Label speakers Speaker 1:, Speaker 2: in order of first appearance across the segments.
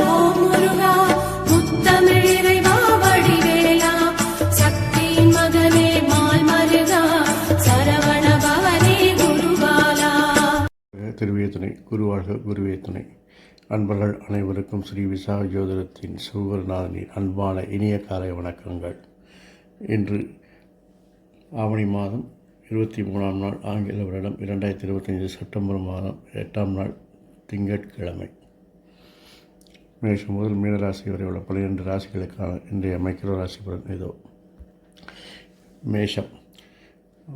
Speaker 1: ஓம் முருகா
Speaker 2: குருவாழ்க அன்பர்கள் அனைவருக்கும் ஸ்ரீ விசா ஜோதிடத்தின் சிவகுருநாதனின் அன்பான இனிய காலை வணக்கங்கள். இன்று ஆவணி மாதம் இருபத்தி மூணாம் நாள் ஆங்கில வருடம் இரண்டாயிரத்தி இருபத்தைந்து செப்டம்பர் மாதம் எட்டாம் நாள் திங்கட்கிழமை. மேஷம் முதல் மீனராசி வரை உள்ள பன்னிரெண்டு ராசிகளுக்கான இன்றைய மைக்ரோ ராசி பலன் இதோ. மேஷம்.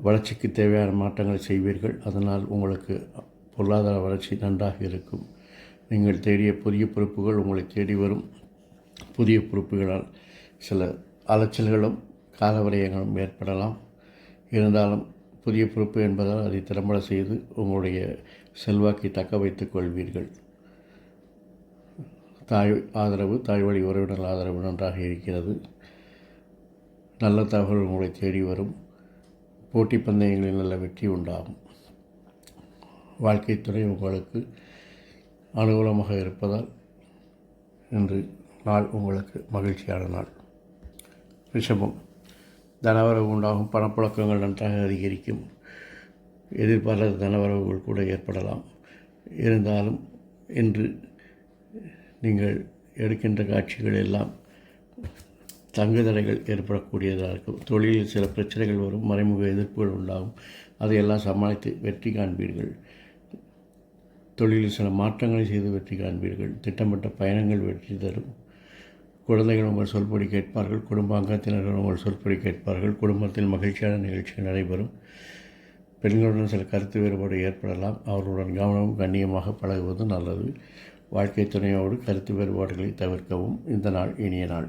Speaker 2: வளர்ச்சிக்கு தேவையான மாற்றங்களை செய்வீர்கள். அதனால் உங்களுக்கு பொருளாதார வளர்ச்சி நன்றாக இருக்கும். நீங்கள் தேடிய புதிய பொறுப்புகள் உங்களை தேடி வரும். புதிய பொறுப்புகளால் சில அலைச்சல்களும் காலவரையங்களும் ஏற்படலாம். இருந்தாலும் புதிய பொறுப்பு என்பதால் அதை திறம்பட செய்து உங்களுடைய செல்வாக்கை தக்க வைத்துக் கொள்வீர்கள். தாய் ஆதரவு தாய் வழி உறவினர் ஆதரவு நன்றாக இருக்கிறது. நல்ல தகவல் உங்களை தேடி வரும். போட்டி பந்தயங்களில் நல்ல வெற்றி உண்டாகும். வாழ்க்கைத்துறை உங்களுக்கு அனுகூலமாக இருப்பதால் இன்று நாள் உங்களுக்கு மகிழ்ச்சியான நாள். ரிஷபம். தனவரவு உண்டாகும். பணப்புழக்கங்கள் நன்றாக அதிகரிக்கும். எதிர்பாராத தனவரவுகள் கூட ஏற்படலாம். இருந்தாலும் இன்று நீங்கள் எடுக்கின்ற காட்சிகள் எல்லாம் தங்குதடைகள் ஏற்படக்கூடியதாக இருக்கும். தொழிலில் சில பிரச்சனைகள் வரும் மறைமுக எதிர்ப்புகள் உண்டாகும். அதையெல்லாம் சமாளித்து வெற்றி காண்பீர்கள். தொழிலில் சில மாற்றங்களை செய்து வெற்றி காண்பீர்கள். திட்டமிட்ட பயணங்கள் வெற்றி தரும். குழந்தைகள் உங்கள் சொல்படி கேட்பார்கள். குடும்ப அங்கத்தினர்கள் உங்கள் சொல்படி கேட்பார்கள். குடும்பத்தில் மகிழ்ச்சியான நிகழ்ச்சிகள் நடைபெறும். பெண்களுடன் சில கருத்து வேறுபாடு ஏற்படலாம். அவர்களுடன் கவனமும் கண்ணியமாக பழகுவது நல்லது. வாழ்க்கை துணையோடு கருத்து வேறுபாடுகளை தவிர்க்கவும் இந்த நாள் இனிய நாள்.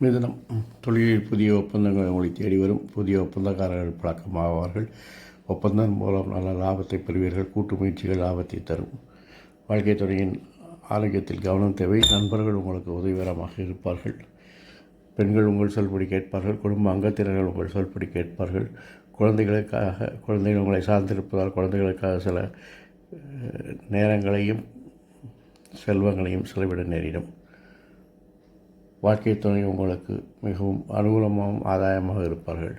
Speaker 2: மிதனம். தொழிலில் புதிய ஒப்பந்தங்கள் உங்களை தேடி வரும். புதிய ஒப்பந்தக்காரர்கள் பழக்கமாவார்கள். ஒப்பந்தம் மூலம் நல்ல லாபத்தை பெறுவீர்கள். கூட்டு முயற்சிகள் லாபத்தை தரும். வாழ்க்கை துறையின் ஆரோக்கியத்தில் கவனம் தேவை. நண்பர்கள் உங்களுக்கு உதவிகரமாக இருப்பார்கள். பெண்கள் உங்கள் சொல்படி கேட்பார்கள். குடும்ப அங்கத்தினர்கள் உங்கள் சொல்படி கேட்பார்கள். குழந்தைகளுக்காக குழந்தைகள் உங்களை சார்ந்திருப்பதால் குழந்தைகளுக்காக சில நேரங்களையும் செல்வங்களையும் செலவிட நேரிடும். வாழ்க்கை துணை உங்களுக்கு மிகவும் அனுகூலமாகவும் ஆதாயமாக இருப்பார்கள்.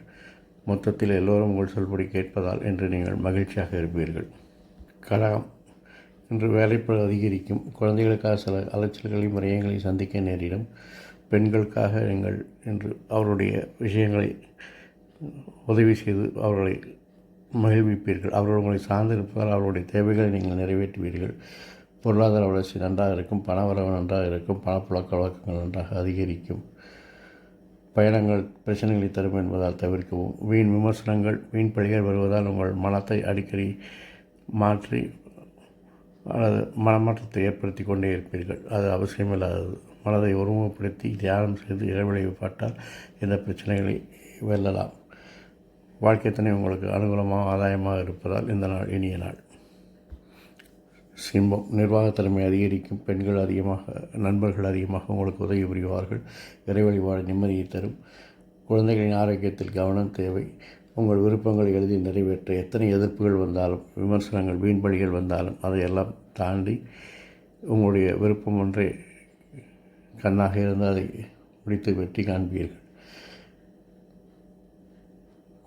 Speaker 2: மொத்தத்தில் எல்லோரும் உங்கள் சொல்படி கேட்பதால் என்று நீங்கள் மகிழ்ச்சியாக இருப்பீர்கள். கழகம். இன்று வேலைப்பளு அதிகரிக்கும். குழந்தைகளுக்காக சில அலைச்சல்களையும் முறையங்களையும் சந்திக்க நேரிடும். பெண்களுக்காக நீங்கள் இன்று அவருடைய விஷயங்களை உதவி செய்து அவர்களை மகிழ்விப்பீர்கள். அவர்கள் உங்களை சார்ந்திருப்பதால் அவருடைய தேவைகளை நீங்கள் நிறைவேற்றுவீர்கள். பொருளாதார வளர்ச்சி நன்றாக இருக்கும் பணவரவு நன்றாக இருக்கும் பணப்புழக்க வழக்கங்கள் நன்றாக அதிகரிக்கும். பயணங்கள் பிரச்சனைகளை தரும் என்பதால் தவிர்க்கவும். வீண் விமர்சனங்கள் வீண் பழிகள் வருவதால் உங்கள் மனத்தை அடிக்கடி மாற்றி அல்லது மனமாற்றத்தை ஏற்படுத்தி கொண்டே இருப்பீர்கள். அது அவசியமில்லாதது. மனதை ஒருமுகப்படுத்தி தியானம் செய்து இறைவழி இந்த பிரச்சனைகளை வெல்லலாம். வாழ்க்கை துணை உங்களுக்கு அனுகூலமாக ஆதாயமாக இருப்பதால் இந்த நாள் இனிய நாள். சிம்பம் நிர்வாகத்திறமை அதிகரிக்கும் பெண்கள் அதிகமாக நண்பர்கள் அதிகமாக உங்களுக்கு உதவி புரிவார்கள். இறை வழிபாடு நிம்மதியை தரும். குழந்தைகளின் ஆரோக்கியத்தில் கவனம் தேவை. உங்கள் விருப்பங்களை எழுதி நிறைவேற்ற எத்தனை எதிர்ப்புகள் வந்தாலும் விமர்சனங்கள் வீண்பலிகள் வந்தாலும் அதையெல்லாம் தாண்டி உங்களுடைய விருப்பம் ஒன்றே கண்ணாக இருந்து அதை முடித்து வெற்றி காண்பீர்கள்.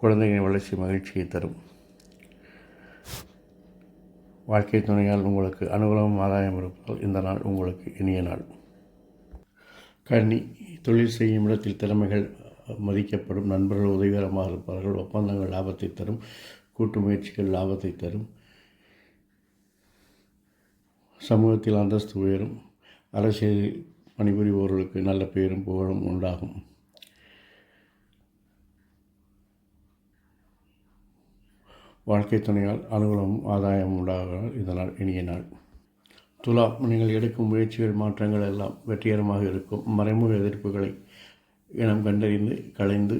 Speaker 2: குழந்தைகளின் வளர்ச்சி மகிழ்ச்சியை தரும். வாழ்க்கை துணையால் உங்களுக்கு அனுகூலமும் ஆதாயம் இருப்பதால் இந்த நாள் உங்களுக்கு இனிய நாள். கன்னி தொழில் செய்யும் இடத்தில் திறமைகள் மதிக்கப்படும் நண்பர்கள் உதவிகரமாக இருப்பார்கள் ஒப்பந்தங்கள் லாபத்தை தரும் கூட்டு முயற்சிகள் லாபத்தை தரும் சமூகத்தில் அந்தஸ்து உயரும் அரசியலில் பணிபுரிபவர்களுக்கு நல்ல பெயரும் புகழும் உண்டாகும். வாழ்க்கை துணையால் அனுகூலமும் ஆதாயமும் உண்டாகிறால் இதனால் இனிய நாள். துலா நீங்கள் எடுக்கும் முயற்சிகள் மாற்றங்கள் எல்லாம் வெற்றிகரமாக இருக்கும். மறைமுக எதிர்ப்புகளை இனம் கண்டறிந்து களைந்து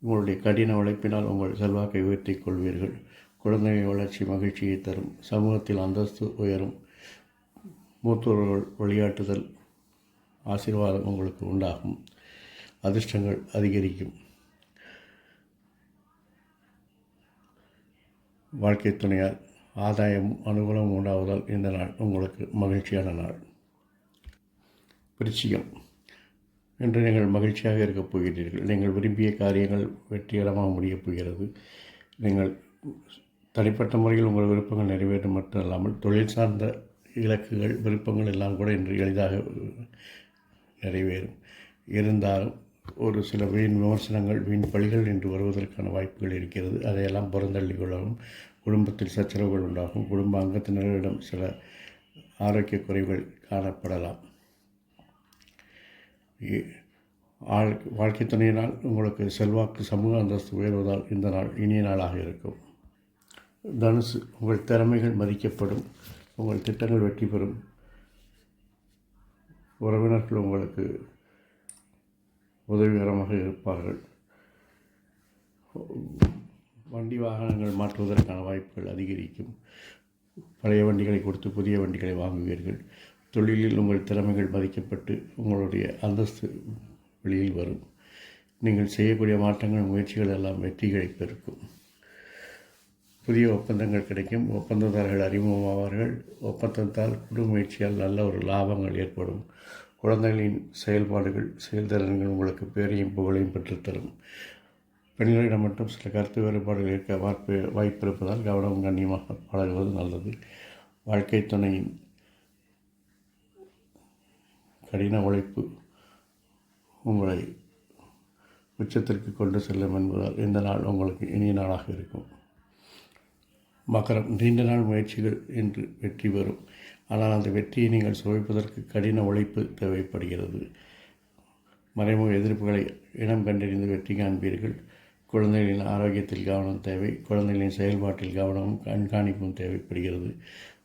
Speaker 2: உங்களுடைய கடின உழைப்பினால் உங்கள் செல்வாக்கை உயர்த்திக் கொள்வீர்கள். குழந்தைகள் வளர்ச்சி மகிழ்ச்சியை தரும். சமூகத்தில் அந்தஸ்து உயரும். மூத்தோர்கள் வழிகாட்டுதல் ஆசீர்வாதம் உங்களுக்கு உண்டாகும். அதிர்ஷ்டங்கள் அதிகரிக்கும். வாழ்க்கை துணையால் ஆதாயம் அனுகூலம் உண்டாவதால் இந்த நாள் உங்களுக்கு மகிழ்ச்சியான நாள். விருச்சிகம். என்று நீங்கள் மகிழ்ச்சியாக இருக்கப் போகிறீர்கள் நீங்கள் விரும்பிய காரியங்கள் வெற்றிகரமாக முடியப் போகிறது. நீங்கள் தனிப்பட்ட முறையில் உங்கள் விருப்பங்கள் நிறைவேறும் மட்டும் இல்லாமல் தொழில் சார்ந்த இலக்குகள் விருப்பங்கள் எல்லாம் கூட இன்று எளிதாக நிறைவேறும். இருந்தாலும் ஒரு சில வீண் விமர்சனங்கள் வீண் பழிகள் என்று வருவதற்கான வாய்ப்புகள் இருக்கிறது. அதையெல்லாம் புறந்தள்ளி கொள்ளவும் குடும்பத்தில் சச்சரவுகள் உண்டாகும் குடும்ப அங்கத்தினரிடம் சில ஆரோக்கிய குறைவுகள் காணப்படலாம். இ- வாழ்க்கை துணையினால் உங்களுக்கு செல்வாக்கு சமூக அந்தஸ்து உயர்வதால் இந்த நாள் இனிய நாளாக இருக்கும். தனுசு உங்கள் திறமைகள் மதிக்கப்படும் உங்கள் திட்டங்கள் வெற்றி பெறும். உறவினர்கள் உங்களுக்கு உதவிகரமாக இருப்பார்கள். வண்டி வாகனங்கள் மாற்றுவதற்கான வாய்ப்புகள் அதிகரிக்கும். பழைய வண்டிகளை கொடுத்து புதிய வண்டிகளை வாங்குவீர்கள். தொழிலில் உங்கள் திறமைகள் மதிக்கப்பட்டு உங்களுடைய அந்தஸ்து வெளியில் வரும். நீங்கள் செய்யக்கூடிய மாற்றங்கள் முயற்சிகள் எல்லாம் வெற்றிகளை பெருக்கும். புதிய ஒப்பந்தங்கள் கிடைக்கும். ஒப்பந்ததாரர்கள் அறிமுகமாவார்கள். ஒப்பந்தத்தால் குழு முயற்சியால் நல்ல ஒரு லாபங்கள் ஏற்படும். குழந்தைகளின் செயல்பாடுகள் செயல்திறன்கள் உங்களுக்கு பேரையும் புகழையும் பெற்றுத்தரும். பெண்களிடம் மட்டும் சில கருத்து வேறுபாடுகள் இருக்க வாய்ப்பு வாய்ப்பு இருப்பதால் கவனம் கண்ணியமாக பழகுவது நல்லது. வாழ்க்கை துணையின் கடின உழைப்பு உங்களை உச்சத்திற்கு கொண்டு செல்லும் என்பதால் இந்த நாள் உங்களுக்கு இனிய நாளாக இருக்கும். மகரம் நீண்ட நாள் முயற்சிகள் என்று வெற்றி பெறும். ஆனால் அந்த வெற்றியை நீங்கள் சுவைப்பதற்கு கடின உழைப்பு தேவைப்படுகிறது. மறைமுக எதிர்ப்புகளை இனம் கண்டறிந்து வெற்றி காண்பீர்கள். குழந்தைகளின் ஆரோக்கியத்தில் கவனம் தேவை. குழந்தைகளின் செயல்பாட்டில் கவனமும் கண்காணிப்பும் தேவைப்படுகிறது.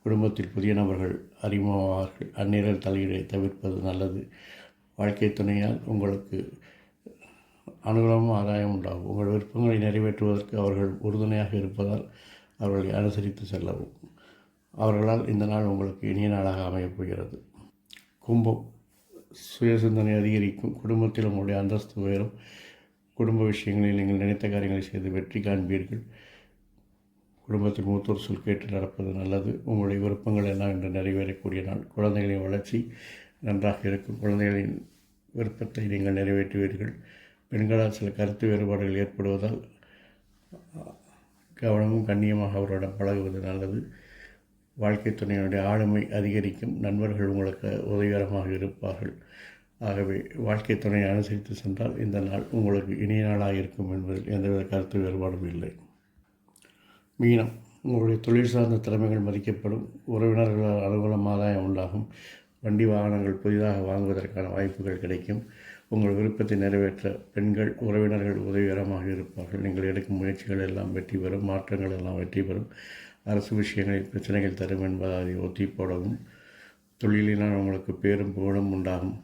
Speaker 2: குடும்பத்தில் புதிய நபர்கள் அறிமுகமாவார்கள். அந்நிரல் தலையீடை தவிர்ப்பது நல்லது. வாழ்க்கை துணையால் உங்களுக்கு அனுகூலமும் ஆதாயம் உண்டாகும். உங்கள் விருப்பங்களை நிறைவேற்றுவதற்கு அவர்கள் உறுதுணையாக இருப்பதால் அவர்களை அனுசரித்து செல்லவும். அவர்களால் இந்த நாள் உங்களுக்கு இனிய நாளாக அமையப் போகிறது கும்பம் சுய சிந்தனை அதிகரிக்கும். குடும்பத்தில் உங்களுடைய அந்தஸ்து உயரும். குடும்ப விஷயங்களில் நீங்கள் நினைத்த காரியங்களை செய்து வெற்றி காண்பீர்கள். குடும்பத்தில் மூத்தோர் சொல் கேட்டு நடப்பது நல்லது. உங்களுடைய விருப்பங்கள் எல்லாம் இன்று நிறைவேறக்கூடிய நாள். குழந்தைகளின் வளர்ச்சி நன்றாக இருக்கும். குழந்தைகளின் விருப்பத்தை நீங்கள் நிறைவேற்றுவீர்கள். பெண்களால் சில கருத்து வேறுபாடுகள் ஏற்படுவதால் கவனமும் கண்ணியமாக அவரிடம் பழகுவது நல்லது. வாழ்க்கை துணையினுடைய ஆளுமை அதிகரிக்கும். நண்பர்கள் உங்களுக்கு உதவிகரமாக இருப்பார்கள். ஆகவே வாழ்க்கை துணையை அனுசரித்து சென்றால் இந்த நாள் உங்களுக்கு இனிய நாளாக இருக்கும் என்பதில் எந்தவித கருத்து வேறுபாடும் இல்லை. மீனம் உங்களுடைய தொழில் சார்ந்த திறமைகள் மதிக்கப்படும். உறவினர்களால் அனுகூலம் ஆதாயம் உண்டாகும். வண்டி வாகனங்கள் புதிதாக வாங்குவதற்கான வாய்ப்புகள் கிடைக்கும். உங்கள் விருப்பத்தை நிறைவேற்ற பெண்கள் உறவினர்கள் உதவிகரமாக இருப்பார்கள். நீங்கள் எடுக்கும் முயற்சிகள் எல்லாம் வெற்றி பெறும். மாற்றங்கள் எல்லாம் வெற்றி பெறும். அரசு விஷயங்களில் பிரச்சனைகள் தரும் என்பதை அதை ஒத்தி போடவும் தொழிலினால் உங்களுக்கு பேரும் புகழும் உண்டாகும்.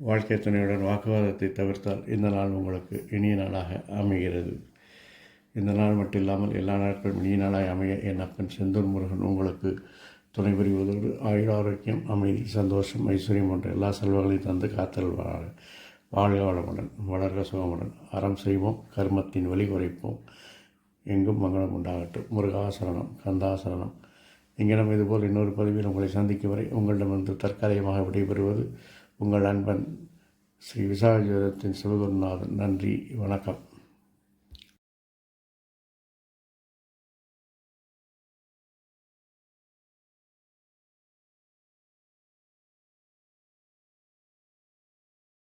Speaker 2: வாழ்க்கை துணையுடன் வாக்குவாதத்தை தவிர்த்தால் இந்த நாள் உங்களுக்கு இனிய நாளாக அமைகிறது. இந்த நாள் மட்டும் இல்லாமல் எல்லா நாட்களும் இனிய நாளாக அமைய என் அப்பன் செந்தூர் முருகன் உங்களுக்கு துணை புரிவதோடு ஆயுள் ஆரோக்கியம் அமைதி சந்தோஷம் ஐஸ்வர்யம் போன்ற எல்லா செல்வங்களையும் தந்து காத்தல்வாராக வாழ்க வளமுடன் வளர்க சுகமுடன். அறம் செய்வோம் கர்மத்தின் வழி குறைப்போம். எங்கும் மங்களம் உண்டாகட்டும். முருகாசரணம் கந்தாசரணம். இங்கிடம் இதுபோல் இன்னொரு பதிவில் உங்களை சந்திக்கும் வரை உங்களிடமிருந்து தற்காலிகமாக விடைபெறுவது உங்கள் அன்பன் ஸ்ரீ விசாகஜோதத்தின் சிவகுருநாதன். நன்றி வணக்கம்.